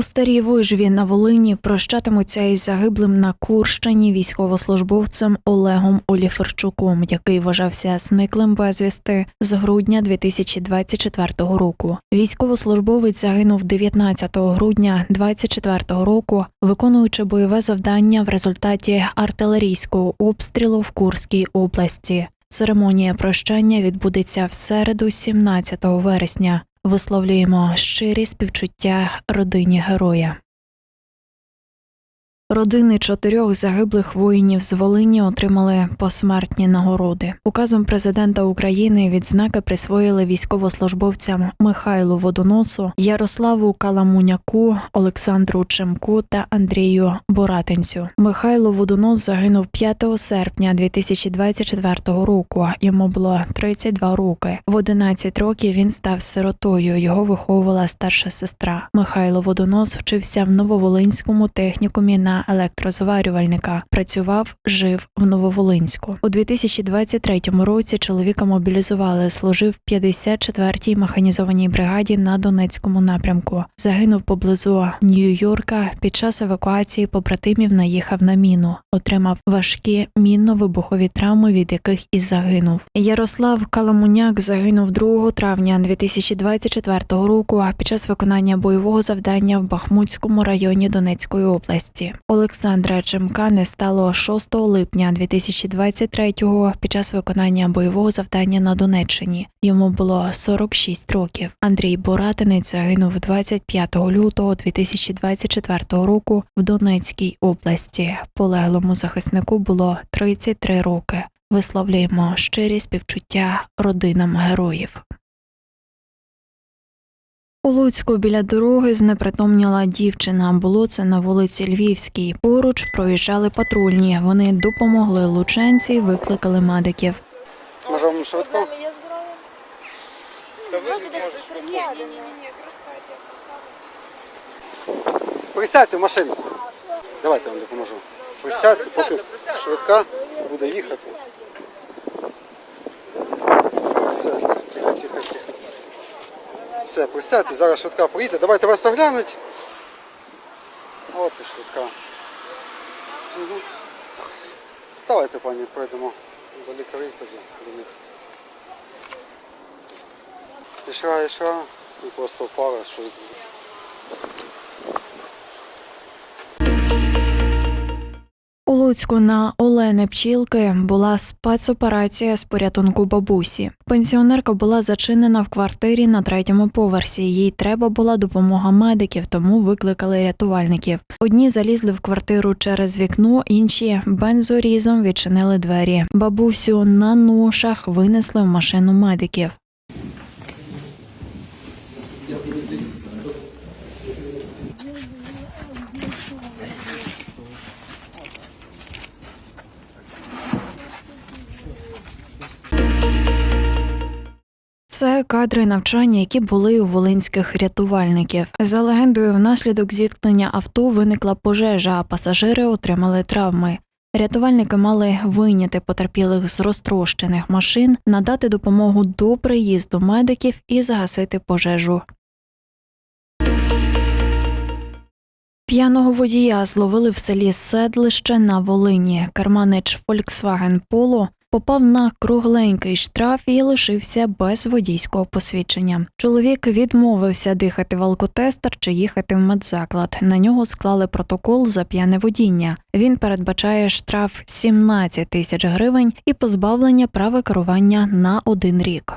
У старій вижві на Волині прощатимуться із загиблим на Курщині військовослужбовцем Олегом Оліферчуком, який вважався зниклим безвісти з грудня 2024 року. Військовослужбовець загинув 19 грудня 2024 року, виконуючи бойове завдання в результаті артилерійського обстрілу в Курській області. Церемонія прощання відбудеться в середу, 17 вересня. Висловлюємо щирі співчуття родині героя. Родини чотирьох загиблих воїнів з Волині отримали посмертні нагороди. Указом президента України відзнаки присвоїли військовослужбовцям Михайлу Водоносу, Ярославу Каламуняку, Олександру Чемку та Андрію Боратинцю. Михайло Водонос загинув 5 серпня 2024 року. Йому було 32 роки. В 11 років він став сиротою. Його виховувала старша сестра. Михайло Водонос вчився в Нововолинському технікумі на електрозварювальника. Працював, жив в Нововолинську. У 2023 році чоловіка мобілізували. Служив в 54-й механізованій бригаді на Донецькому напрямку. Загинув поблизу Нью-Йорка. Під час евакуації побратимів наїхав на міну. Отримав важкі мінно-вибухові травми, від яких і загинув. Ярослав Каламуняк загинув 2 травня 2024 року під час виконання бойового завдання в Бахмутському районі Донецької області. Олександра Чемка не стало 6 липня 2023-го під час виконання бойового завдання на Донеччині. Йому було 46 років. Андрій Боратинець загинув 25 лютого 2024 року в Донецькій області. Полеглому захиснику було 33 роки. Висловлюємо щирі співчуття родинам героїв. У Луцьку біля дороги знепритомніла дівчина. Було це на вулиці Львівській. Поруч проїжджали патрульні. Вони допомогли лученці, викликали медиків. Може вам швидко? Я збираю. Та ви ж. Ні, ні, ні, ні, присядьте, в машину. Давайте я вам допоможу. Присядьте, поки швидка буде їхати. Все. Все, присядьте, зараз швидка поїде. Давайте вас оглянуть. От і швидка. Угу. Давайте, пані, пройдемо до лікарів тоді, до них. Ішла, ішла, і просто впала, що Луцьку на Олени Пчілки була спецоперація з порятунку бабусі. Пенсіонерка була зачинена в квартирі на третьому поверсі. Їй треба була допомога медиків, тому викликали рятувальників. Одні залізли в квартиру через вікно, інші бензорізом відчинили двері. Бабусю на ношах винесли в машину медиків. Це кадри навчання, які були у волинських рятувальників. За легендою, внаслідок зіткнення авто виникла пожежа, а пасажири отримали травми. Рятувальники мали вийняти потерпілих з розтрощених машин, надати допомогу до приїзду медиків і загасити пожежу. П'яного водія зловили в селі Седлище на Волині. Керманич Volkswagen Polo попав на кругленький штраф і лишився без водійського посвідчення. Чоловік відмовився дихати в алкотестер чи їхати в медзаклад. На нього склали протокол за п'яне водіння. Він передбачає штраф 17 тисяч гривень і позбавлення права керування на один рік.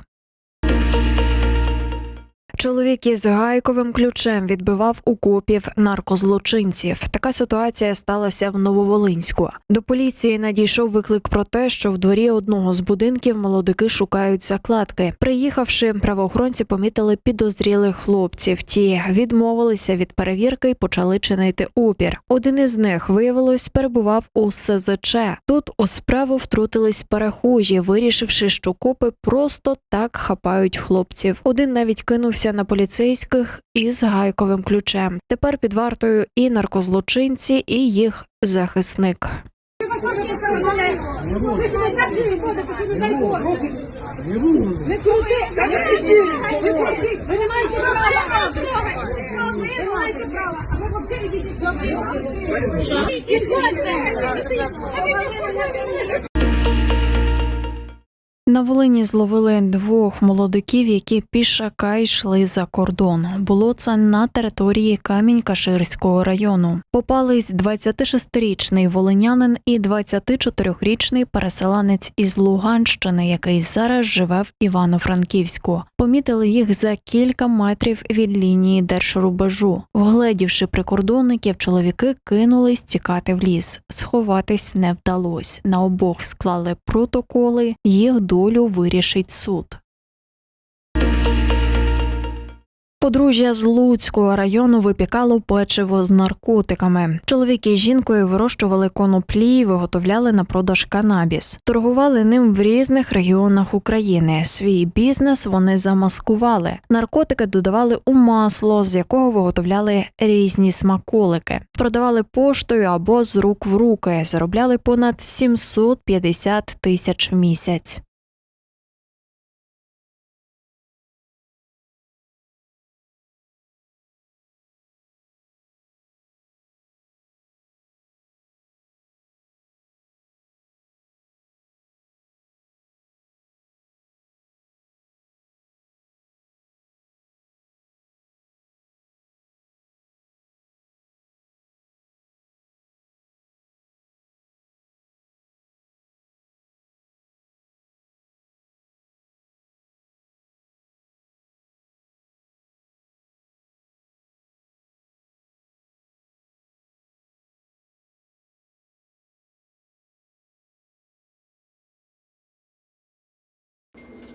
Чоловік із гайковим ключем відбивав у копів наркозлочинців. Така ситуація сталася в Нововолинську. До поліції надійшов виклик про те, що в дворі одного з будинків молодики шукають закладки. Приїхавши, правоохоронці помітили підозрілих хлопців. Ті відмовилися від перевірки і почали чинити опір. Один із них виявилось перебував у СЗЧ. Тут у справу втрутились перехожі, вирішивши, що копи просто так хапають хлопців. Один навіть кинувся на поліцейських із гайковим ключем. Тепер під вартою і наркозлочинці, і їх захисник. На Волині зловили двох молодиків, які пішака йшли за кордон. Було це на території Камінь-Каширського району. Попались 26-річний волинянин і 24-річний переселенець із Луганщини, який зараз живе в Івано-Франківську. Помітили їх за кілька метрів від лінії держрубежу. Вгледівши прикордонників, чоловіки кинулись тікати в ліс. Сховатись не вдалось. На обох склали протоколи. Їх долю вирішить суд. Подружжя з Луцького району випікало печиво з наркотиками. Чоловік із жінкою вирощували коноплі і виготовляли на продаж канабіс. Торгували ним в різних регіонах України. Свій бізнес вони замаскували. Наркотики додавали у масло, з якого виготовляли різні смаколики. Продавали поштою або з рук в руки. Заробляли понад 750 тисяч в місяць.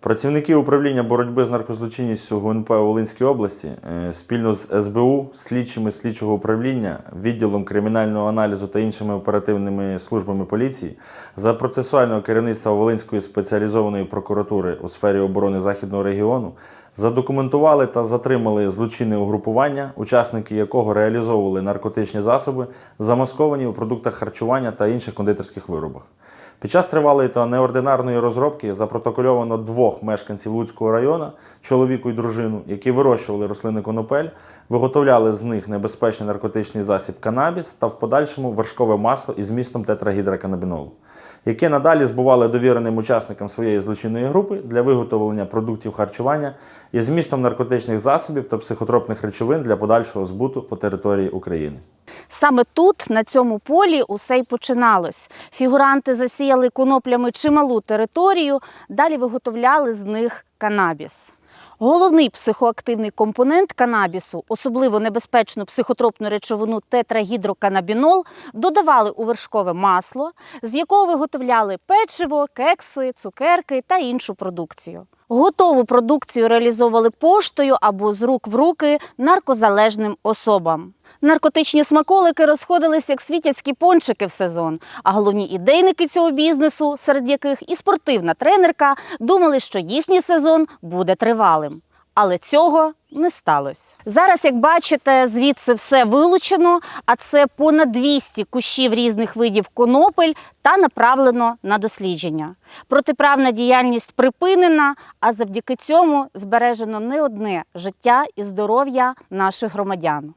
Працівники управління боротьби з наркозлочинністю ГУНП у Волинській області е, спільно з СБУ, слідчими слідчого управління, відділом кримінального аналізу та іншими оперативними службами поліції за процесуального керівництва Волинської спеціалізованої прокуратури у сфері оборони Західного регіону задокументували та затримали злочинне угрупування, учасники якого реалізовували наркотичні засоби, замасковані у продуктах харчування та інших кондитерських виробах. Під час тривалої та неординарної розробки запротокольовано двох мешканців Луцького району, чоловіку і дружину, які вирощували рослини конопель, виготовляли з них небезпечний наркотичний засіб канабіс та в подальшому вершкове масло із містом тетрагідроканабінолу, яке надалі збували довіреним учасникам своєї злочинної групи для виготовлення продуктів харчування із змістом наркотичних засобів та психотропних речовин для подальшого збуту по території України. Саме тут, на цьому полі, усе й починалось. Фігуранти засіяли коноплями чималу територію, далі виготовляли з них канабіс. Головний психоактивний компонент канабісу, особливо небезпечну психотропну речовину тетрагідроканабінол, додавали у вершкове масло, з якого виготовляли печиво, кекси, цукерки та іншу продукцію. Готову продукцію реалізовували поштою або з рук в руки наркозалежним особам. Наркотичні смаколики розходились як світяцькі пончики в сезон. А головні ідейники цього бізнесу, серед яких і спортивна тренерка, думали, що їхній сезон буде тривалим. Але цього не сталося. Зараз, як бачите, звідси все вилучено, а це понад 200 кущів різних видів конопель та направлено на дослідження. Протиправна діяльність припинена, а завдяки цьому збережено не одне життя і здоров'я наших громадян.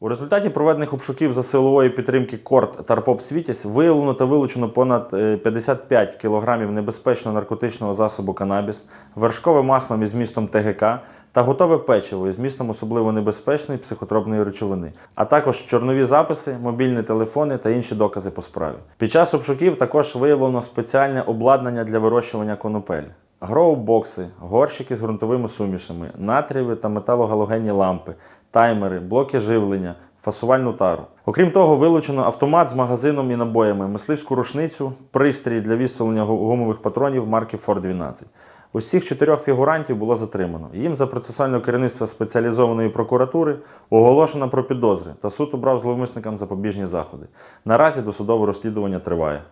У результаті проведених обшуків за силової підтримки Корт Тарпоп Світіс виявлено та вилучено понад е, 55 кг небезпечного наркотичного засобу канабіс, вершкове масло із змістом ТГК та готове печиво із змістом особливо небезпечної психотропної речовини, а також чорнові записи, мобільні телефони та інші докази по справі. Під час обшуків також виявлено спеціальне обладнання для вирощування конопель. Гроу-бокси, горщики з ґрунтовими сумішами, натрієві та металогалогенні лампи, таймери, блоки живлення, фасувальну тару. Окрім того, вилучено автомат з магазином і набоями, мисливську рушницю, пристрій для виставлення гу- гумових патронів марки Фор 12. Усіх чотирьох фігурантів було затримано. Їм за процесуальне керівництво спеціалізованої прокуратури оголошено про підозри та суд обрав зловмисникам запобіжні заходи. Наразі досудове розслідування триває.